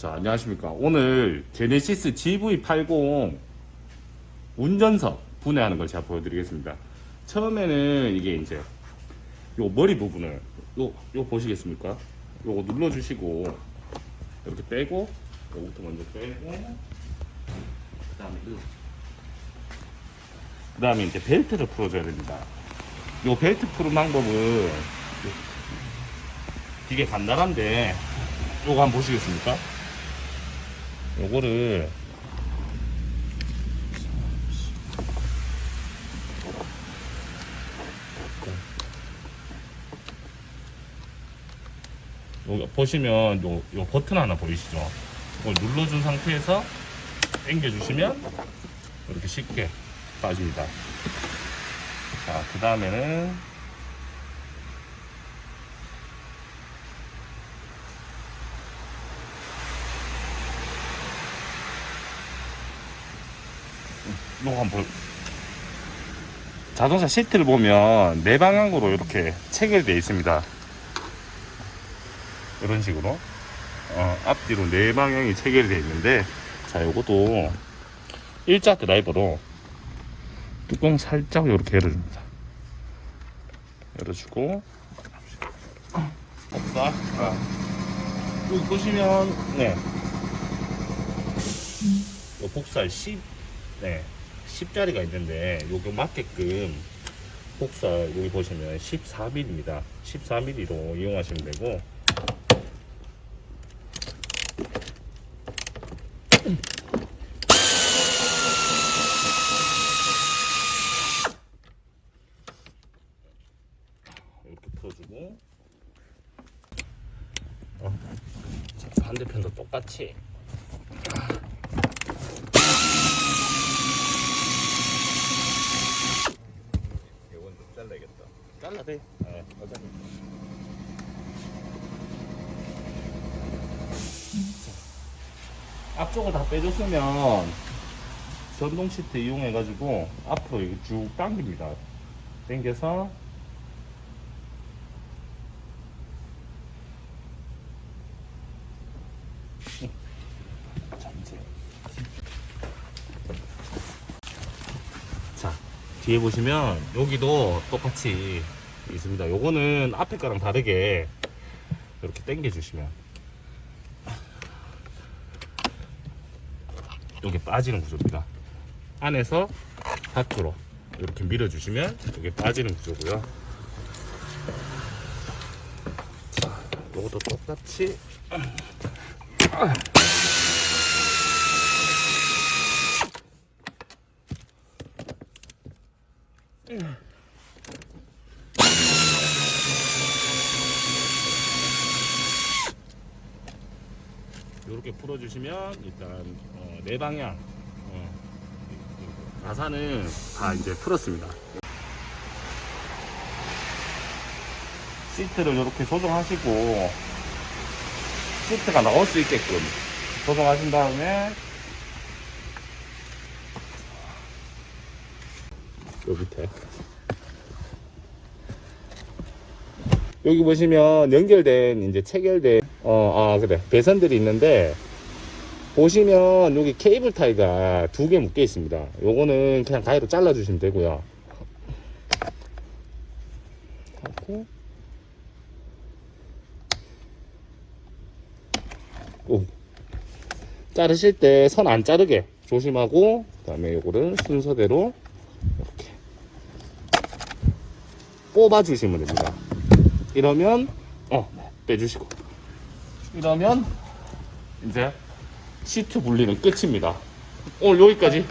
자, 안녕하십니까. 오늘 제네시스 GV80 운전석 분해하는 걸 제가 보여드리겠습니다. 처음에는 이게 이제 요 머리 부분을 요, 요 보시겠습니까? 요거 눌러주시고 이렇게 빼고 요것도 먼저 빼고 그 다음에 그 다음에 이제 벨트를 풀어줘야 됩니다. 요 벨트 푸는 방법은 되게 간단한데 요거 한번 보시겠습니까? 요거를 여기 보시면 요, 요 버튼 하나 보이시죠? 이걸 눌러준 상태에서 당겨주시면 이렇게 쉽게 빠집니다. 자, 그 다음에는 이거 한번 볼- 자동차 시트를 보면 네 방향으로 이렇게 체결되어 있습니다. 이런 식으로 어, 앞뒤로 네 방향이 체결되어 있는데 자 요것도 일자 드라이버로 뚜껑 살짝 이렇게 열어줍니다. 열어주고 없다. 아. 여기 보시면 네. 요 복살 10, 네, 10자리가 있는데 요거 맞게끔 복살 여기 보시면 14mm입니다. 14mm로 이용하시면 되고 이렇게 풀어주고 어. 자, 반대편도 똑같이 이건 좀 잘라야겠다. 네, 앞쪽을 다 빼줬으면 전동 시트 이용해 가지고 앞으로 이렇게 쭉 당깁니다. 당겨서. 자, 뒤에 보시면 여기도 똑같이 있습니다. 요거는 앞에 거랑 다르게 이렇게 당겨 주시면 여기 빠지는 구조입니다. 안에서 밖으로 이렇게 밀어 주시면 이게 빠지는 구조고요. 자, 요것도 똑같이 이렇게 풀어주시면 일단 어, 네 방향 어, 나사는 다 이제 풀었습니다. 시트를 이렇게 조정하시고 시트가 나올 수 있게끔 조정하신 다음에 요 밑에 여기 보시면 연결된 이제 체결된 어 아 그래 배선들이 있는데 보시면 여기 케이블 타이가 두 개 묶여 있습니다. 요거는 그냥 가위로 잘라 주시면 되고요. 하고 오 자르실 때 선 안 자르게 조심하고 그 다음에 요거를 순서대로 이렇게 뽑아 주시면 됩니다. 이러면 어 빼주시고 이러면 이제 시트 분리는 끝입니다. 오늘 여기까지